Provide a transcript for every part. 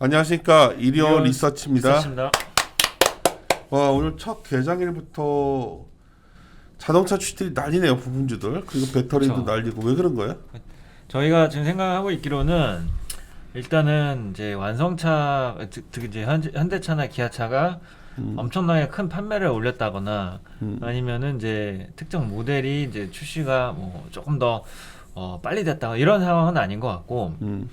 안녕하십니까 이리온 리서치입니다. 리서치입니다. 와 오늘 첫 개장일부터 자동차 출시들이 난리네요 부품주들 그리고 배터리도 그쵸. 난리고 왜 그런 거예요? 저희가 지금 생각하고 있기로는 일단은 이제 완성차 즉, 즉 이제 현, 현대차나 기아차가 음. 엄청나게 큰 판매를 올렸다거나 음. 아니면은 이제 특정 모델이 이제 출시가 뭐 조금 더 어, 빨리 됐다 이런 상황은 아닌 것 같고 음.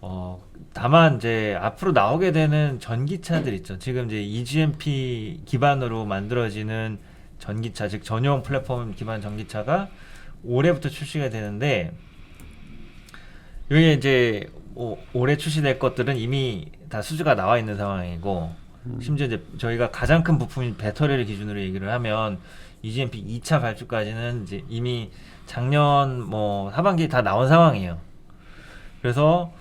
어, 다만 이제 앞으로 나오게 되는 전기차들 있죠. 지금 이제 EGMP 기반으로 만들어지는 전기차, 즉 전용 플랫폼 기반 전기차가 올해부터 출시가 되는데 이게 이제 뭐 올해 출시될 것들은 이미 다 수주가 나와 있는 상황이고 심지어 이제 저희가 가장 큰 부품인 배터리를 기준으로 얘기를 하면 EGMP 2차 발주까지는 이제 이미 작년 뭐 하반기에 다 나온 상황이에요. 그래서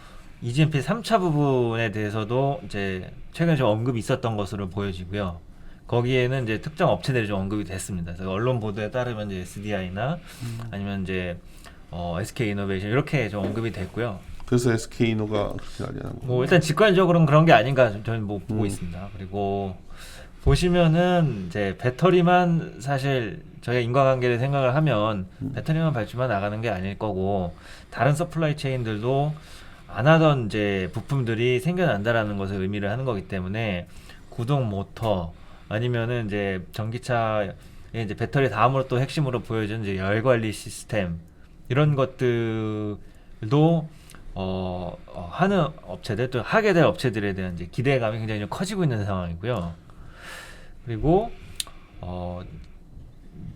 EGMP 3차 부분에 대해서도 이제 최근에 좀 언급이 있었던 것으로 보여지고요. 거기에는 이제 특정 업체들이 좀 언급이 됐습니다. 그래서 언론 보도에 따르면 이제 SDI나 아니면 이제 어, SK 이노베이션 이렇게 좀 언급이 됐고요. 그래서 SK노가 그렇게 난리난 거. 뭐 일단 직관적으로는 그런 게 아닌가 좀 저는 뭐 보고 음. 있습니다. 그리고 보시면은 이제 배터리만 사실 저희가 인과관계를 생각을 하면 음. 배터리만 발주만 나가는 게 아닐 거고 다른 서플라이 체인들도 안 하던 이제 부품들이 생겨난다라는 것을 의미를 하는 거기 때문에 구동 모터 아니면은 이제 전기차의 이제 배터리 다음으로 또 핵심으로 보여지는 이제 열 관리 시스템 이런 것들도 어, 어, 하는 업체들 또 하게 될 업체들에 대한 이제 기대감이 굉장히 좀 커지고 있는 상황이고요. 그리고 어,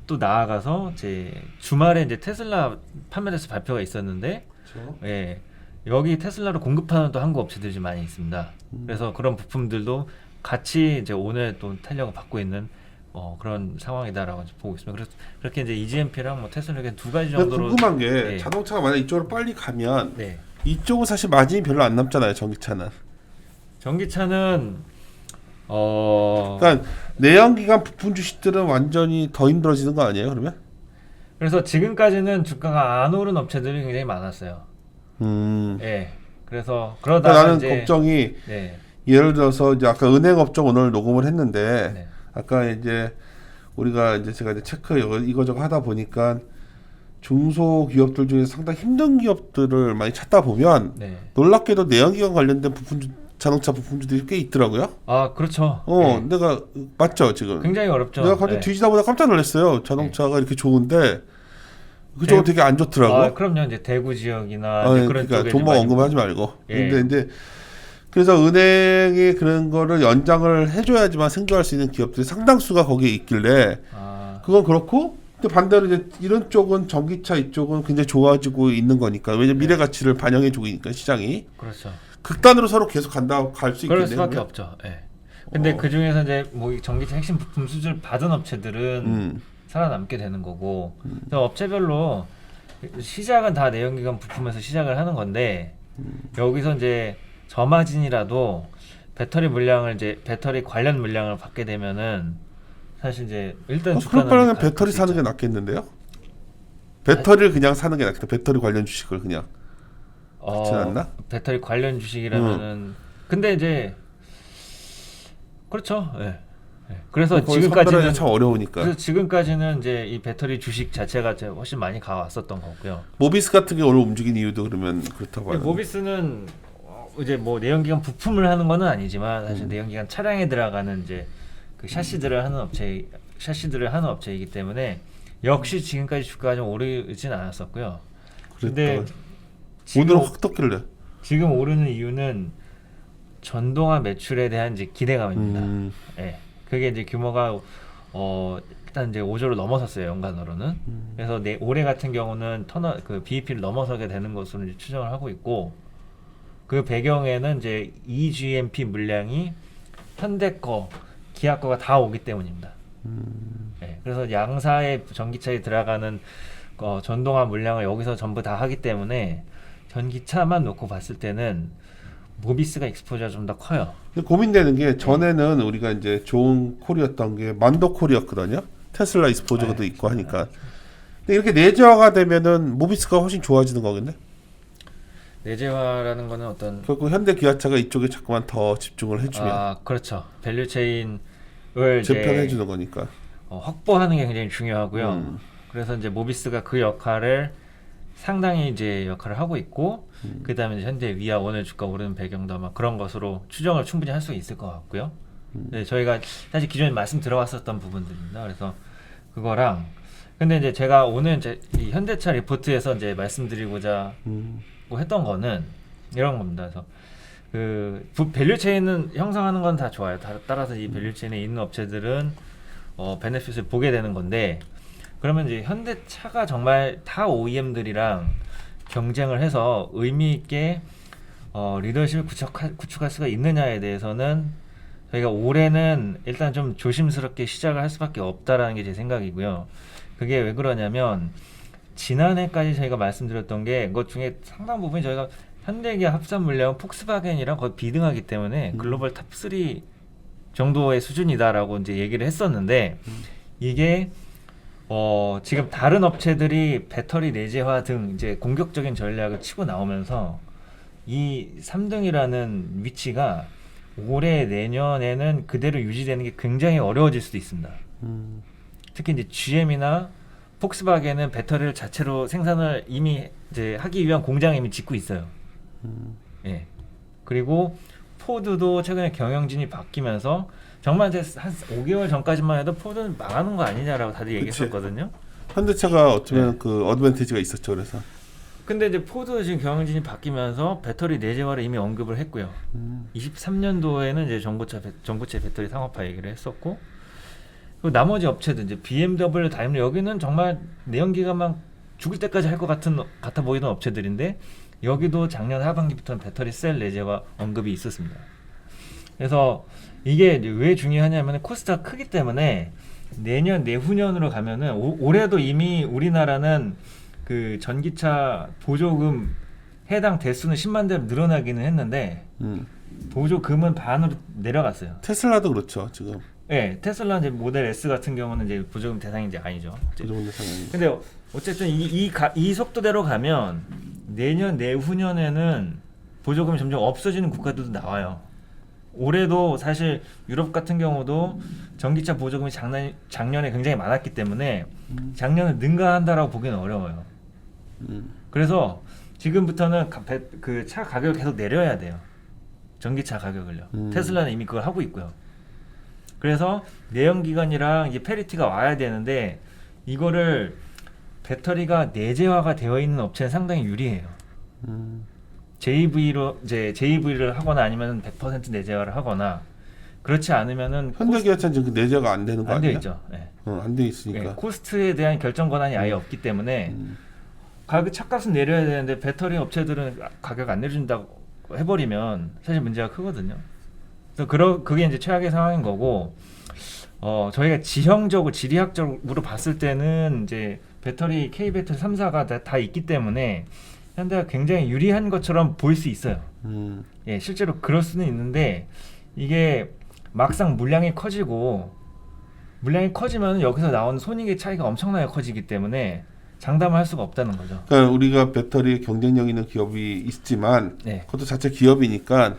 또 나아가서 이제 주말에 이제 테슬라 판매대수 발표가 있었는데 그렇죠? 예. 여기 테슬라를 공급하는 또 한국 업체들이 좀 많이 있습니다. 음. 그래서 그런 부품들도 같이 이제 오늘 또 탄력을 받고 있는 어, 그런 상황이다라고 이제 보고 있습니다. 그래서 그렇게 이제 EGMP랑 뭐 테슬라 이렇게 두 가지 정도로 궁금한 게 네. 자동차가 만약 이쪽으로 빨리 가면 네. 이쪽은 사실 마진이 별로 안 남잖아요 전기차는. 전기차는 어 그러니까 내연기관 부품 주식들은 완전히 더 힘들어지는 거 아니에요 그러면? 그래서 지금까지는 주가가 안 오른 업체들이 굉장히 많았어요. 음. 예. 그래서 그러니까 그러다가 나는 이제 걱정이 네. 예를 들어서 이제 아까 은행 업종 오늘 녹음을 했는데 네. 아까 이제 우리가 이제 제가 이제 체크 이거- 이거저거 하다 보니까 중소기업들 중에 상당히 힘든 기업들을 많이 찾다 보면 네. 놀랍게도 내연기관 관련된 부품 자동차 부품주들이 꽤 있더라고요. 아, 그렇죠. 어, 네. 내가 맞죠 지금. 굉장히 어렵죠. 내가 갑자기 네. 뒤지다 보다 깜짝 놀랐어요. 자동차가 이렇게 좋은데 그쪽은 대- 되게 안 좋더라고. 아, 그럼요. 이제 대구 지역이나 아, 이제 그런 그러니까 쪽에 많이 언급하지 말고. 예. 근데 이제 그래서 은행이 그런 거를 연장을 해줘야지만 생존할 수 있는 기업들이 상당수가 거기에 있길래 아, 그건 그렇고 근데 반대로 이제 이런 쪽은 전기차 이쪽은 굉장히 좋아지고 있는 거니까 왜냐 면 미래 가치를 반영해주고 있으니까 시장이 그렇죠. 극단으로 서로 계속 간다 갈수 그럴 있겠네요. 수밖에 그러면? 없죠. 예. 근데 어. 그 중에서 이제 뭐이 전기차 핵심 부품 수주를 받은 업체들은 음, 살아남게 되는 거고 그래서 업체별로 시작은 다 내연기관 부품에서 시작을 하는 건데 음. 여기서 이제 저마진이라도 배터리 물량을 이제 배터리 관련 물량을 받게 되면은 사실 이제 일단 어, 그럴 바에는 배터리 사는. 게 낫겠는데요? 배터리를 그냥 사는 게 낫겠다. 배터리 관련 주식을 그냥. 그렇지 않나? 음. 배터리 관련 주식이라면은 근데 이제 그렇죠. 예. 예. 그래서 거기 지금까지는 참 어려우니까. 그래서 지금까지는 이제 이 배터리 주식 자체가 이제 훨씬 많이 가왔었던 거고요. 모비스 같은 게 오늘 움직인 이유도 그러면 그렇다고 봐요. 모비스는 어, 이제 뭐 내연기관 부품을 하는 거는 아니지만 사실 음. 내연기관 차량에 들어가는 이제 그 샤시들을 하는 업체 샤시들을 하는 업체이기 때문에 역시 지금까지 주가가 좀 오르진 않았었고요. 지금, 오늘은 확 떴길래. 지금 오르는 이유는 전동화 매출에 대한 이제 기대감입니다. 음, 예. 그게 이제 규모가 어 일단 이제 5조를 넘어섰어요 연간으로는. 음. 그래서 내 올해 같은 경우는 터너 그 BEP를 넘어서게 되는 것으로 이제 추정을 하고 있고 그 배경에는 이제 EGMP 물량이 현대 거, 기아 거가 다 오기 때문입니다. 음. 예. 그래서 양사의 전기차에 들어가는 어, 전동화 물량을 여기서 전부 다 하기 때문에 전기차만 놓고 봤을 때는 모비스가 익스포저가 좀 더 커요. 고민되는 게 전에는 우리가 이제 좋은 콜이었던 게 만도 콜이었거든요. 테슬라 이스포저도 네. 있고 하니까. 근데 이렇게 내재화가 되면은 모비스가 훨씬 좋아지는 거겠네. 내재화라는 거는 어떤 결국 현대 기아차가 이쪽에 자꾸만 더 집중을 해주면 아 그렇죠 밸류 체인을 재편해 주는 거니까. 어, 확보하는 게 굉장히 중요하고요. 음. 그래서 이제 모비스가 그 역할을 상당히 이제 역할을 하고 있고 음. 그다음에 현재 위아 오늘 주가 오르는 배경도 아마 그런 것으로 추정을 충분히 할 수 있을 것 같고요. 음. 네, 저희가 사실 기존에 말씀 들어왔었던 부분들입니다. 그래서 그거랑 근데 이제 제가 오늘 이제 이 현대차 리포트에서 이제 말씀드리고자 음. 뭐 했던 거는 이런 겁니다. 그래서 그 부- 밸류 체인은 형성하는 건 다 좋아요. 다- 따라서 이 밸류 체인에 있는 업체들은 어, 베네핏을 보게 되는 건데 그러면 이제 현대차가 정말 타 OEM들이랑 경쟁을 해서 의미 있게 어, 리더십을 구축할, 구축할 수가 있느냐에 대해서는 저희가 올해는 일단 좀 조심스럽게 시작을 할 수밖에 없다라는 게 제 생각이고요. 그게 왜 그러냐면 지난해까지 저희가 말씀드렸던 게 그것 중에 상당 부분이 저희가 현대기아 합산 물량은 폭스바겐이랑 거의 비등하기 때문에 음. 글로벌 탑3 정도의 수준이다라고 이제 얘기를 했었는데 음. 이게 어 지금 다른 업체들이 배터리 내재화 등 이제 공격적인 전략을 치고 나오면서 이 3등이라는 위치가 올해 내년에는 그대로 유지되는 게 굉장히 어려워질 수도 있습니다. 음. 특히 이제 GM이나 폭스바겐은 배터리를 자체로 생산을 이미 이제 하기 위한 공장을 이미 짓고 있어요. 음. 예. 그리고 포드도 최근에 경영진이 바뀌면서 정말 이제 한 5개월 전까지만 해도 포드는 망하는 거 아니냐라고 다들 얘기했었거든요. 현대차가 어쩌면 네. 그 어드밴티지가 있었죠. 그래서 근데 이제 포드 지금 경영진이 바뀌면서 배터리 내재화를 이미 언급을 했고요. 음. 23년도에는 이제 전고차 배, 전고체 배터리 상업화 얘기를 했었고 그리고 나머지 업체들 이제 BMW, 다임ler 여기는 정말 내연기관만 죽을 때까지 할 것 같은 같아 보이던 업체들인데 여기도 작년 하반기부터는 배터리 셀 내재화 언급이 있었습니다. 그래서 이게 이제 왜 중요하냐면 코스트가 크기 때문에 내년 내후년으로 가면은 오- 올해도 이미 우리나라는 그 전기차 보조금 해당 대수는 10만 대로 늘어나기는 했는데 음. 보조금은 반으로 내려갔어요. 테슬라도 그렇죠. 지금 네, 테슬라 이제 모델 S 같은 경우는 이제 보조금 대상이 이제 아니죠. 그 정도 상황이. 근데 어쨌든 이, 이, 가, 이 속도대로 가면 내년 내후년에는 보조금이 점점 없어지는 국가들도 나와요. 올해도 사실 유럽 같은 경우도 전기차 보조금이 작년, 작년에 굉장히 많았기 때문에 음. 작년에 능가한다라고 보기는 어려워요. 음. 그래서 지금부터는 그 차 가격을 계속 내려야 돼요. 전기차 가격을요. 음. 테슬라는 이미 그걸 하고 있고요. 그래서 내연기관이랑 이제 페리티가 와야 되는데 이거를 배터리가 내재화가 되어 있는 업체는 상당히 유리해요. 음. JV로 이제 JV를 하거나 아니면 100% 내재화를 하거나 그렇지 않으면은 현대기아차는 지금 그 내재가 안 되는 거 안돼 아니야? 있죠. 네. 어, 안돼 네, 있으니까. 코스트에 대한 결정 권한이 아예 없기 때문에 음. 가격 차값은 내려야 되는데 배터리 업체들은 가격 안 내준다고 해버리면 사실 문제가 크거든요. 그래서 그러, 그게 이제 최악의 상황인 거고 어 저희가 지형적으로 지리학적으로 봤을 때는 이제 배터리 K 배터리 3사가 다, 다 있기 때문에 현대가 굉장히 유리한 것처럼 보일 수 있어요. 음. 예, 실제로 그럴 수는 있는데 이게 막상 물량이 커지고 물량이 커지면 여기서 나오는 손익의 차이가 엄청나게 커지기 때문에 장담을 할 수가 없다는 거죠. 그러니까 우리가 배터리 경쟁력 있는 기업이 있지만 네. 그것도 자체 기업이니까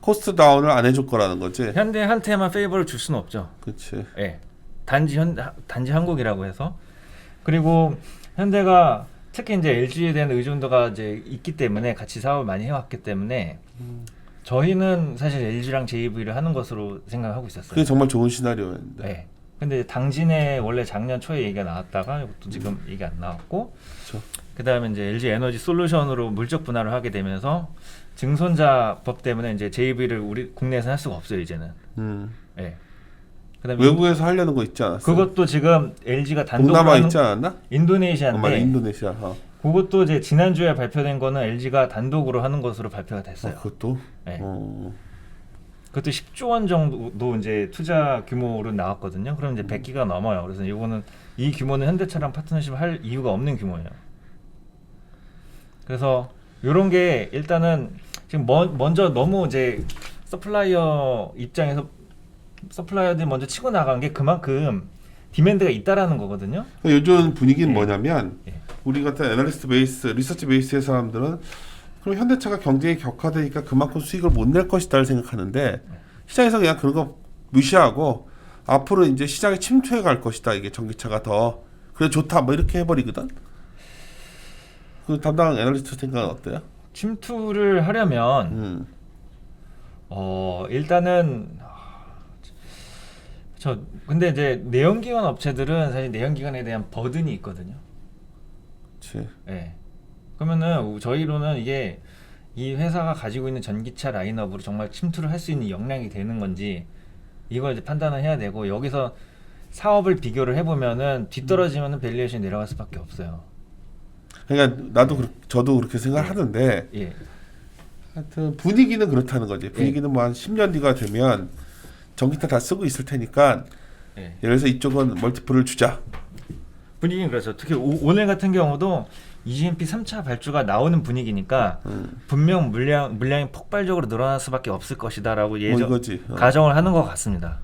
코스트 다운을 안 해줄 거라는 거지. 현대한테만 페이버를 줄 수는 없죠. 그렇지. 예. 단지 현 단지 한국이라고 해서 그리고 현대가 특히 이제 LG에 대한 의존도가 이제 있기 때문에 같이 사업을 많이 해왔기 때문에 음. 저희는 사실 LG랑 JV를 하는 것으로 생각하고 있었어요. 그게 정말 좋은 시나리오였는데. 네. 근데 당진에 원래 작년 초에 얘기가 나왔다가 이것도 지금 얘기 안 나왔고 그렇죠. 그다음에 이제 LG 에너지 솔루션으로 물적 분할을 하게 되면서 증손자 법 때문에 이제 JV를 우리 국내에서 할 수가 없어요 이제는. 음. 예. 그다음에 외국에서 하려는 거 있지 않았어? 그것도 지금 LG가 단독으로 동남아 하는 있지 않았나? 인도네시아인데 어, 맞아, 인도네시아. 어. 그것도 이제 지난주에 발표된 거는 LG가 단독으로 하는 것으로 발표가 됐어요. 어, 그것도. 네. 어. 그것도 10조 원 정도 이제 투자 규모로 나왔거든요. 그럼 음. 이제 100기가 넘어요. 그래서 이거는 이 규모는 현대차랑 파트너십을 할 이유가 없는 규모예요. 그래서 이런 게 일단은 지금 먼, 먼저 너무 이제 서플라이어 입장에서 서플라이어들이 먼저 치고 나간 게 그만큼 디맨드가 있다라는 거거든요. 그러니까 요즘 분위기는 예. 뭐냐면 예. 우리 같은 애널리스트 베이스, 리서치 베이스의 사람들은 그럼 현대차가 경쟁이 격화되니까 그만큼 수익을 못 낼 것이다를 생각하는데 시장에서 그냥 그런 거 무시하고 앞으로 이제 시장에 침투해 갈 것이다 이게 전기차가 더 그래 좋다 뭐 이렇게 해버리거든. 그 담당 애널리스트 생각은 어때요? 침투를 하려면 음, 어 일단은 아, 저 근데 이제 내연기관 업체들은 사실 내연기관에 대한 버든이 있거든요. 그렇지. 예. 그러면은 저희로는 이게 이 회사가 가지고 있는 전기차 라인업으로 정말 침투를 할 수 있는 역량이 되는 건지 이걸 이제 판단을 해야 되고 여기서 사업을 비교를 해보면은 뒤떨어지면은 밸류에이션이 내려갈 수밖에 없어요. 그러니까 나도 그렇- 저도 그렇게 생각하는데 예. 하여튼 분위기는 그렇다는 거지. 분위기는 뭐 한 10년 뒤가 되면 전기차 다 쓰고 있을 테니까 예. 예를 들어서 이쪽은 멀티플을 주자. 분위기는 그렇죠. 특히 오, 오늘 같은 경우도 EGMP 3차 발주가 나오는 분위기니까 음, 분명 물량 물량이 폭발적으로 늘어날 수밖에 없을 것이다라고 뭐 예정 이거지. 어. 가정을 하는 것 같습니다.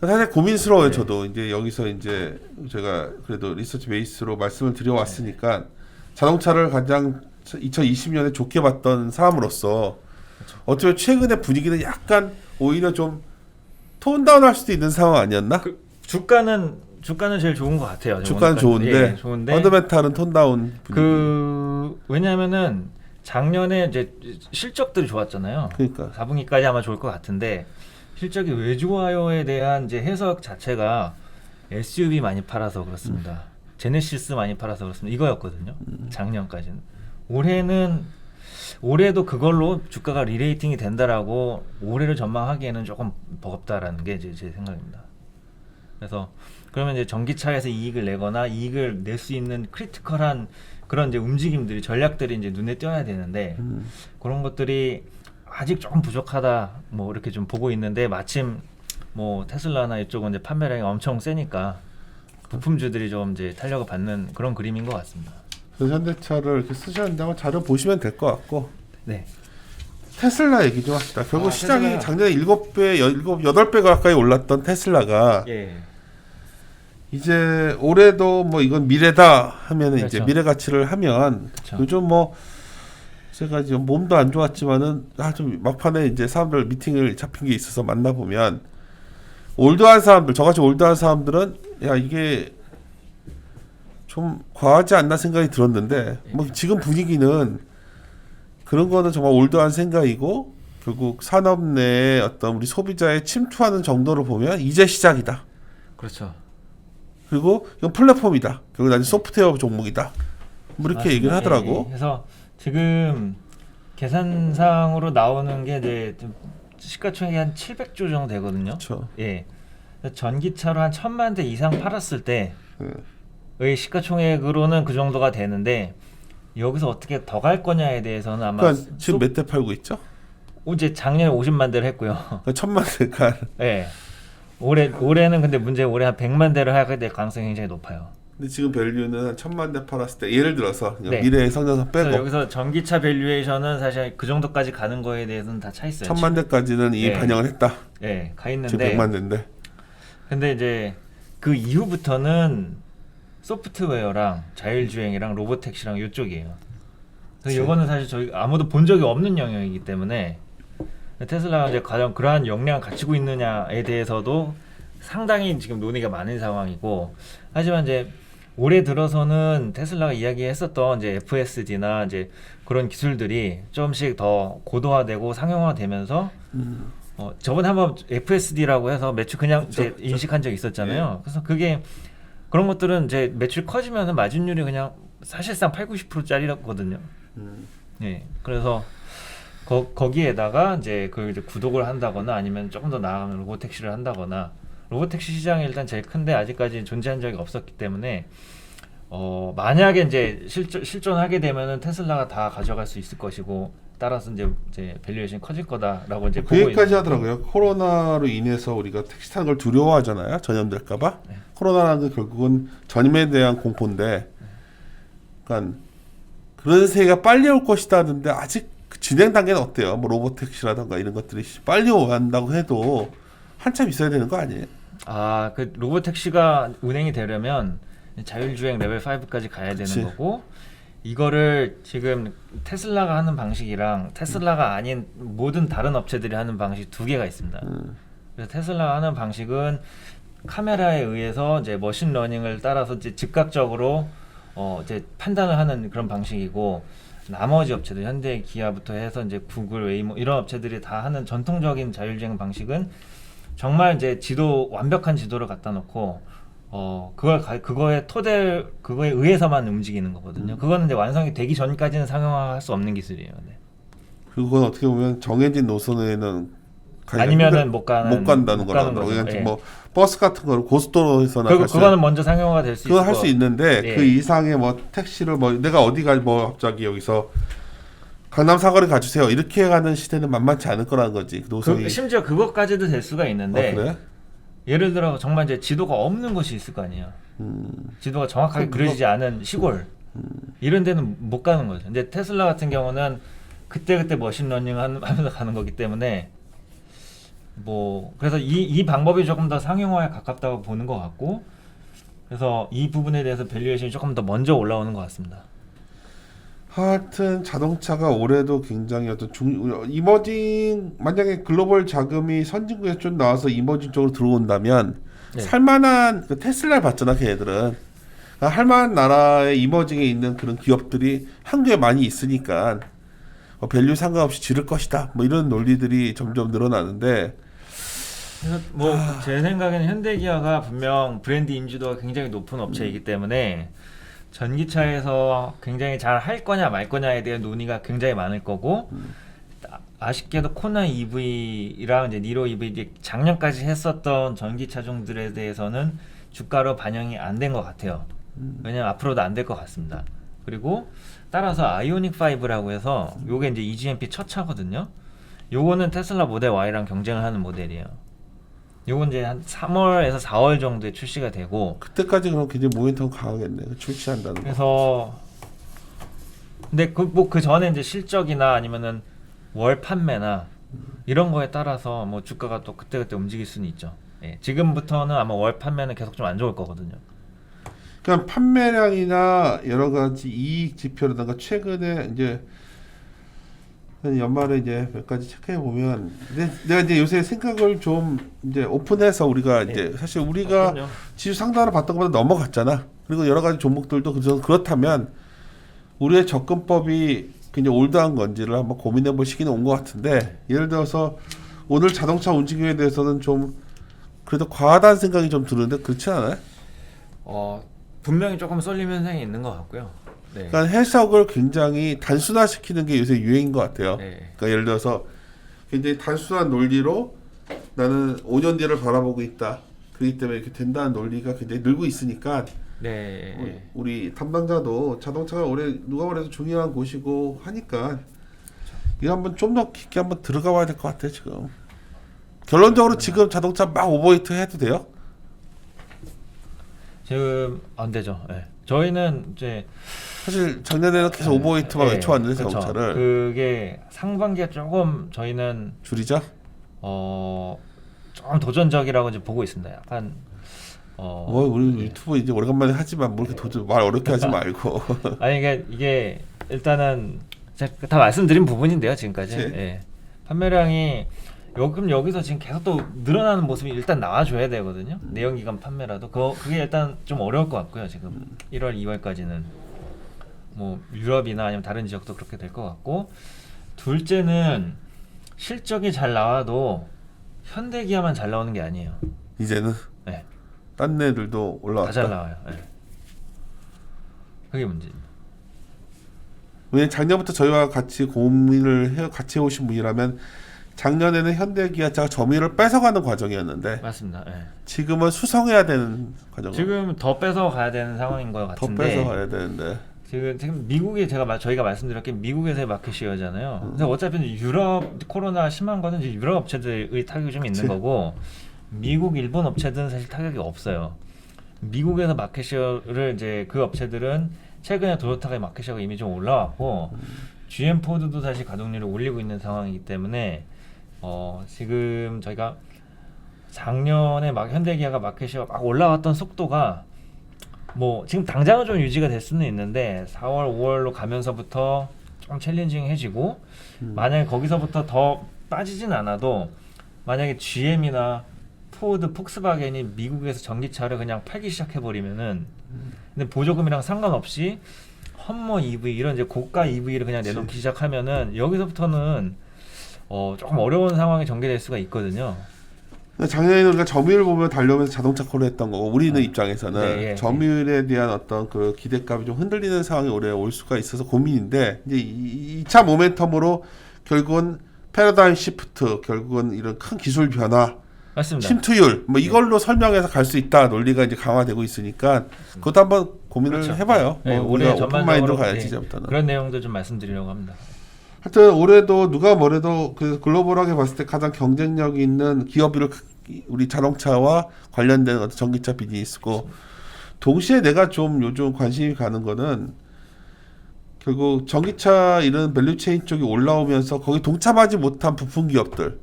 사실 고민스러워요. 네. 저도 이제 여기서 이제 제가 그래도 리서치 베이스로 말씀을 드려왔으니까 자동차를 가장 2020년에 좋게 봤던 사람으로서 어쩌면 최근의 분위기는 약간 오히려 좀 톤다운할 수도 있는 상황 아니었나? 그 주가는 주가는 제일 좋은 것 같아요. 주가는. 좋은데, 예, 좋은데 펀더멘탈은 톤다운 분위기. 그 왜냐하면은 작년에 이제 실적들이 좋았잖아요. 그러니까 4분기까지 아마 좋을 것 같은데 실적이 왜 좋아요에 대한 이제 해석 자체가 SUV 많이 팔아서 그렇습니다. 제네시스 많이 팔아서 그렇습니다. 이거였거든요. 작년까지는. 올해는 올해도 그걸로 주가가 리레이팅이 된다라고 올해를 전망하기에는 조금 버겁다라는 게 제 생각입니다. 그래서 그러면 이제 전기차에서 이익을 내거나 이익을 낼 수 있는 크리티컬한 그런 이제 움직임들이 전략들이 이제 눈에 띄어야 되는데 음, 그런 것들이 아직 조금 부족하다 뭐 이렇게 좀 보고 있는데 마침 뭐 테슬라나 이쪽은 이제 판매량이 엄청 세니까 부품주들이 좀 이제 탄력을 받는 그런 그림인 것 같습니다. 그래서 현대차를 이렇게 쓰셨는데 한번 자료 보시면 될 것 같고 네. 테슬라 얘기 좀 합시다. 결국 아, 시장이 테슬라. 작년에 7배, 7, 8배 가까이 올랐던 테슬라가 예. 이제 올해도 뭐 이건 미래다 하면은 이제 그렇죠. 미래 가치를 하면 그렇죠. 요즘 뭐 제가 지금 몸도 안 좋았지만은 아 좀 막판에 이제 사람들 미팅을 잡힌 게 있어서 만나 보면 올드한 사람들 저같이 올드한 사람들은 야 이게 좀 과하지 않나 생각이 들었는데 뭐 지금 분위기는 그런 거는 정말 올드한 생각이고 결국 산업 내에 어떤 우리 소비자의 침투하는 정도로 보면 이제 시작이다. 그렇죠. 그리고 이건 플랫폼이다. 결국 나중에 소프트웨어 종목이다. 뭐 이렇게 맞습니다. 얘기를 예, 하더라고. 예. 그래서 지금 계산상으로 나오는 게 이제 좀 시가총액이 한 700조 정도 되거든요. 그렇죠. 예. 전기차로 한 천만 대 이상 팔았을 때 의 예. 시가총액으로는 그 정도가 되는데 여기서 어떻게 더 갈 거냐에 대해서는 아마 그러니까 소- 지금 몇 대 팔고 있죠? 이제 작년에 50만 대를 했고요. 그러니까 천만 대가 예. 올해 올해는 근데 문제 올해 한 100만 대를 하게 될 가능성이 굉장히 높아요. 근데 지금 밸류는 한 천만 대 팔았을 때 예를 들어서 네. 미래의 성장성 그래서 빼고 여기서 전기차 밸류에이션은 사실 그 정도까지 가는 거에 대해서는 다 차 있어요. 천만 대까지는 이미 네. 반영을 했다. 예, 가 지금 있는데 백만 대인데. 근데 이제 그 이후부터는 소프트웨어랑 자율주행이랑 로보택시랑 이쪽이에요. 그래서. 이거는 사실 저희 아무도 본 적이 없는 영역이기 때문에 테슬라가 이제 과연 그러한 역량을 갖추고 있느냐에 대해서도 상당히 지금 논의가 많은 상황이고 하지만 이제 올해 들어서는 테슬라가 이야기했었던 이제 FSD나 이제 그런 기술들이 조금씩 더 고도화되고 상용화되면서 음. 어, 저번에 한번 FSD라고 해서 매출 그냥 그쵸, 그쵸. 인식한 적이 있었잖아요. 그래서 그게 그런 것들은 이제 매출 커지면은 마진율이 그냥 사실상 8, 90%짜리거든요. 음. 예. 그래서 거, 거기에다가 이제 그 이제 구독을 한다거나 아니면 조금 더 나아가면 로보택시를 한다거나 로보택시 시장이 일단 제일 큰데 아직까지 존재한 적이 없었기 때문에 어 만약에 이제 실존 실존하게 되면은 테슬라가 다 가져갈 수 있을 것이고 따라서 이제 이제 밸류에이션이 커질 거다라고 이제 그 얘기까지 하더라고요. 코로나로 인해서 우리가 택시 타는 걸 두려워하잖아요. 전염될까봐. 네. 코로나라는 게 결국은 전염에 대한 공포인데, 그러니까 그런 세계가 빨리 올 것이다는데 아직 그 진행 단계는 어때요? 뭐 로봇 택시라던가 이런 것들이 빨리 온다고 해도 한참 있어야 되는 거 아니에요? 아, 그 로봇 택시가 운행이 되려면 자율주행 레벨 5까지 가야 되는 그치. 거고 이거를 지금 테슬라가 하는 방식이랑 테슬라가 아닌 모든 다른 업체들이 하는 방식 두 개가 있습니다. 음. 그래서 테슬라가 하는 방식은 카메라에 의해서 이제 머신 러닝을 따라서 이제 즉각적으로 어 이제 판단을 하는 그런 방식이고 나머지 업체들 현대 기아부터 해서 이제 구글 웨이모 이런 업체들이 다 하는 전통적인 자율주행 방식은 정말 이제 지도 완벽한 지도를 갖다 놓고 어 그걸 가, 그거에 토대 그거에 의해서만 움직이는 거거든요. 그거는 이제 완성이 되기 전까지는 상용화할 수 없는 기술이에요. 네. 그건 어떻게 보면 정해진 노선에는 가기가 아니면은 힘들- 못 가는 못 간다는 못 거라고 거죠. 그러니까 예. 뭐 버스 같은 거를 고속도로에서나 그, 갈수 그거는 먼저 상용화가 될 수 있고 그건 할 수 있는데 예. 그 이상의 뭐 택시를 뭐 내가 어디 갈뭐 갑자기 여기서 강남 사거리 가주세요 이렇게 가는 시대는 만만치 않을 거라는 거지 그 노선이 그, 심지어 그것까지도 될 수가 있는데 어, 그래? 예를 들어 정말 이제 지도가 없는 곳이 있을 거 아니에요. 음, 지도가 정확하게 그려지지 않은 시골 이런 데는 못 가는 거죠. 근데 테슬라 같은 경우는 그때 그때 머신러닝 하는- 하면서 가는 거기 때문에 뭐 그래서 이, 이 방법이 조금 더 상용화에 가깝다고 보는 것 같고 그래서 이 부분에 대해서 밸류에이션이 조금 더 먼저 올라오는 것 같습니다. 하여튼 자동차가 올해도 굉장히 어떤 중 이머징 만약에 글로벌 자금이 선진국에서 좀 나와서 이머징 쪽으로 들어온다면 네. 살만한 그 테슬라를 봤잖아 걔네들은. 그러니까 할만한 나라의 이머징에 있는 그런 기업들이 한국에 많이 있으니까 어, 밸류 상관없이 지를 것이다. 뭐 이런 논리들이 점점 늘어나는데. 그래서 뭐제 생각에는 현대기아가 분명 브랜드 인지도가 굉장히 높은 업체이기 때문에 전기차에서 굉장히 잘 할 거냐 말 거냐에 대한 논의가 굉장히 많을 거고 아- 아쉽게도 코나 EV랑 이제 니로 EV 이제 작년까지 했었던 전기 차종들에 대해서는 주가로 반영이 안 된 것 같아요. 왜냐면 앞으로도 안 될 것 같습니다. 그리고 따라서 아이오닉 5라고 해서 요게 이제 EGMP 첫 차거든요. 요거는 테슬라 모델 Y랑 경쟁을 하는 모델이에요. 요건 이제 한 3월에서 4월 정도에 출시가 되고 그때까지 그럼 굉장히 모멘텀 강하겠네 출시한다는 거 그래서 근데 그 뭐 그 전에 이제 실적이나 아니면은 월 판매나 이런 거에 따라서 뭐 주가가 또 그때그때 움직일 수는 있죠. 예, 지금부터는 아마 월 판매는 계속 좀 안 좋을 거거든요. 그냥 판매량이나 여러 가지 이익 지표라든가 최근에 이제 한 연말에 이제 몇 가지 체크해 보면 내가 이제 요새 생각을 좀 이제 오픈해서 우리가 네. 이제 사실 우리가 그럼요. 지수 상단을 봤던 것보다 넘어갔잖아. 그리고 여러 가지 종목들도 그래서 그렇다면 우리의 접근법이 굉장히 올드한 건지를 한번 고민해 볼 시기는 온 것 같은데 예를 들어서 오늘 자동차 움직임에 대해서는 좀 그래도 과하다는 생각이 좀 드는데 그렇지 않아요? 어 분명히 조금 쏠림 현상이 있는 것 같고요. 네. 그러니까 해석을 굉장히 단순화시키는 게 요새 유행인 것 같아요. 네. 그러니까 예를 들어서 굉장히 단순한 논리로 나는 5년 뒤를 바라보고 있다. 그렇기 때문에 이렇게 된다는 논리가 굉장히 늘고 있으니까 네. 우리, 우리 담당자도 자동차가 올해 누가 그래도 중요한 곳이고 하니까 이거 한번 좀 더 깊게 한번 들어가 봐야 될 것 같아 지금. 결론적으로 지금 자동차 막 오버히트 해도 돼요? 지금 안 되죠. 예. 저희는 이제 사실 작년에는 계속 오버히트 막 예, 외쳐왔는데 그쵸. 자동차를 그게 상반기에 조금 저희는 줄이자. 어 조금 도전적이라고 이제 보고 있습니다. 약간 어 어, 우리 유튜브 이제 오래간만에 하지만 뭐 이렇게 도저 말 어렵게 하지 말고. 아니 이게 이게 일단은 제가 다 말씀드린 부분인데요 지금까지 그치. 예. 판매량이 요, 그럼 여기서 지금 계속 또 늘어나는 모습이 일단 나와줘야 되거든요 내연기관 판매라도 그 그게 일단 좀 어려울 것 같고요 지금 1월 2월까지는 뭐 유럽이나 아니면 다른 지역도 그렇게 될 것 같고 둘째는 실적이 잘 나와도 현대기아만 잘 나오는 게 아니에요 이제는 네. 딴 애들도 다잘 올라왔다. 나와요 예. 그게 문제입니다 왜냐면 작년부터 저희와 같이 고민을 해 같이 해오신 분이라면 작년에는 현대기아차가 점유율을 뺏어가는 과정이었는데 맞습니다 예. 지금은 수성해야 되는 과정. 지금 더 뺏어 가야 되는 상황인 것더 같은데 뺏어 가야 되는데. 지금 지금 미국에 제가 마- 저희가 말씀드렸게 미국에서의 마켓시어잖아요. 음. 근데 어차피 이제 유럽 코로나 심한 거는 이제 유럽 업체들의 타격이 좀 있는 그치. 거고 미국 일본 업체들은 사실 타격이 없어요. 미국에서 마켓시어를 이제 그 업체들은 최근에 도요타의 마켓시어가 이미 좀 올라왔고 음. GM 포드도 사실 가동률을 올리고 있는 상황이기 때문에 어 지금 저희가 작년에 막 현대기아가 마켓시어 막 올라왔던 속도가 뭐 지금 당장은 좀 유지가 될 수는 있는데 4월, 5월로 가면서부터 좀 챌린징해지고 음. 만약에 거기서부터 더 빠지진 않아도 만약에 GM이나 포드, 폭스바겐이 미국에서 전기차를 그냥 팔기 시작해 버리면은 근데 보조금이랑 상관없이 험머 EV 이런 이제 고가 EV를 그냥. 내놓기 시작하면은 여기서부터는 어 조금 어려운 상황이 전개될 수가 있거든요. 작년에는 우리가 점유율 보면 달려오면서 자동차 코를 했던 거고 우리는 네. 입장에서는 네, 예, 점유율에 대한 어떤 그 기대감이 좀 흔들리는 상황이 올해 올 수가 있어서 고민인데 이제 이 2차 모멘텀으로 결국은 패러다임 시프트 결국은 이런 큰 기술 변화 맞습니다. 침투율 뭐 이걸로 설명해서 갈 수 있다 논리가 이제 강화되고 있으니까 그것도 한번 고민을 그렇죠. 해봐요. 네, 뭐 올해 우리가 오픈 마인드로 전반적으로 가야지 네, 이제부터는. 그런 내용도 좀 말씀드리려고 합니다. 하여튼 올해도 누가 뭐래도 그 글로벌하게 봤을 때 가장 경쟁력이 있는 기업을 우리 자동차와 관련된 어떤 전기차 비즈니스고 동시에 내가 좀 요즘 관심이 가는 거는 결국 전기차 이런 밸류체인 쪽이 올라오면서 거기 동참하지 못한 부품 기업들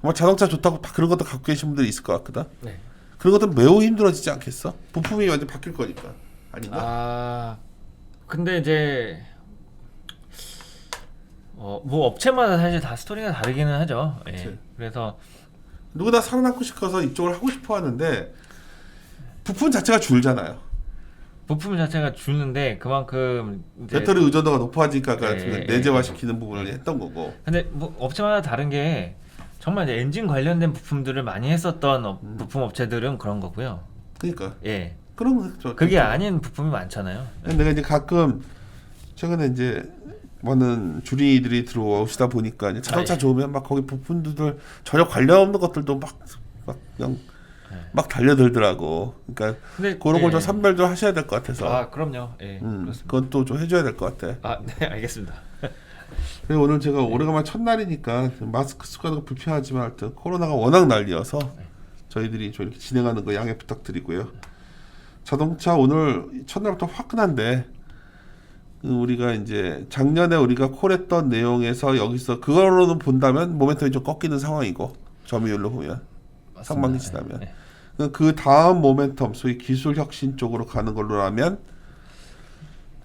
뭐 자동차 좋다고 다 그런 것도 갖고 계신 분들이 있을 것 같거든. 네. 그런 것들 매우 힘들어지지 않겠어? 부품이 완전 바뀔 거니까 아닌가? 아 근데 이제 어 뭐 업체마다 사실 다 스토리가 다르기는 하죠. 예. 그래서 누구나 살아남고 싶어서 이쪽을 하고 싶어 하는데 부품 자체가 줄잖아요. 부품 자체가 주는데 그만큼 이제 배터리 의존도가 높아지니까 그 네, 내재화시키는 부분을 했던 거고. 근데 뭐 업체마다 다른 게 정말 이제 엔진 관련된 부품들을 많이 했었던 업- 음. 부품 업체들은 그런 거고요. 그러니까 예. 저 그게 아닌 부품이 많잖아요. 내가 이제 가끔 최근에 이제 많은 주리들이 들어오시다 보니까 자동차 아, 예. 좋으면 막 거기 부품들 전혀 관련 없는 것들도 막, 막 그냥 네. 막 달려들더라고. 그러니까 근데 그런 걸좀 예. 선별 좀 하셔야 될 것 같아서. 아 그럼요. 예. 음, 그렇습니다. 그건 또 좀 해줘야 될 것 같아. 아네 알겠습니다. 그리고 오늘 제가 오래간만에 첫날이니까 마스크 거 불편하지만 하여튼 코로나가 워낙 난리여서 저희들이 좀 이렇게 진행하는 거 양해 부탁드리고요. 자동차 오늘 첫날부터 화끈한데 그 우리가 이제 작년에 우리가 콜했던 내용에서 여기서 그거로는 본다면 모멘텀이 좀 꺾이는 상황이고 점유율로 보면 상반기 맞습니다. 지나면. 예. 그- 그 다음 모멘텀 소위 기술 혁신 쪽으로 가는 걸로라면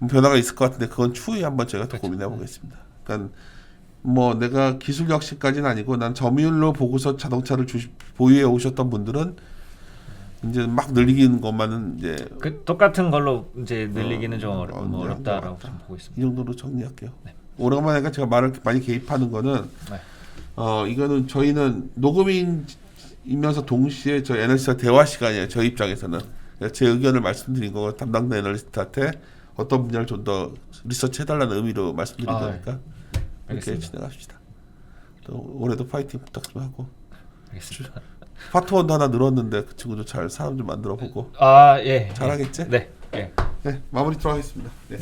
변화가 있을 것 같은데 그건 추후에 한번 제가 더 고민해 보겠습니다. 그러니까 뭐 내가 기술 혁신까지는 아니고 난 점유율로 보고서 자동차를 주, 보유해 오셨던 분들은 이제 막 늘리는 것만은 이제 그 똑같은 걸로 이제 늘리기는 좀 어, 어려, 어, 뭐 네, 어렵다라고 네. 좀 보고 있습니다. 이 정도로 정리할게요. 오래간만에 제가 말을 많이 개입하는 거는 네. 어 이거는 저희는 녹음인이면서 동시에 저희 애널리스트와 대화 시간이에요. 저희 입장에서는 제 의견을 말씀드린 거 담당자 애널리스트한테 어떤 분야를 좀 더 리서치 해달라는 의미로 말씀드린 아, 거니까 이렇게 알겠습니다. 진행합시다. 또 올해도 파이팅 부탁 좀 하고 알겠습니다. 파트원도 하나 늘었는데 그 친구도 잘 사람 좀 만들어 보고 아 예. 잘하겠지? 네. 예. 네 마무리 들어가겠습니다. 네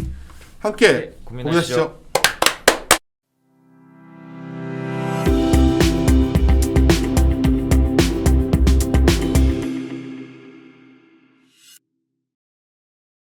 함께 네, 고민하시죠. 고민하시죠.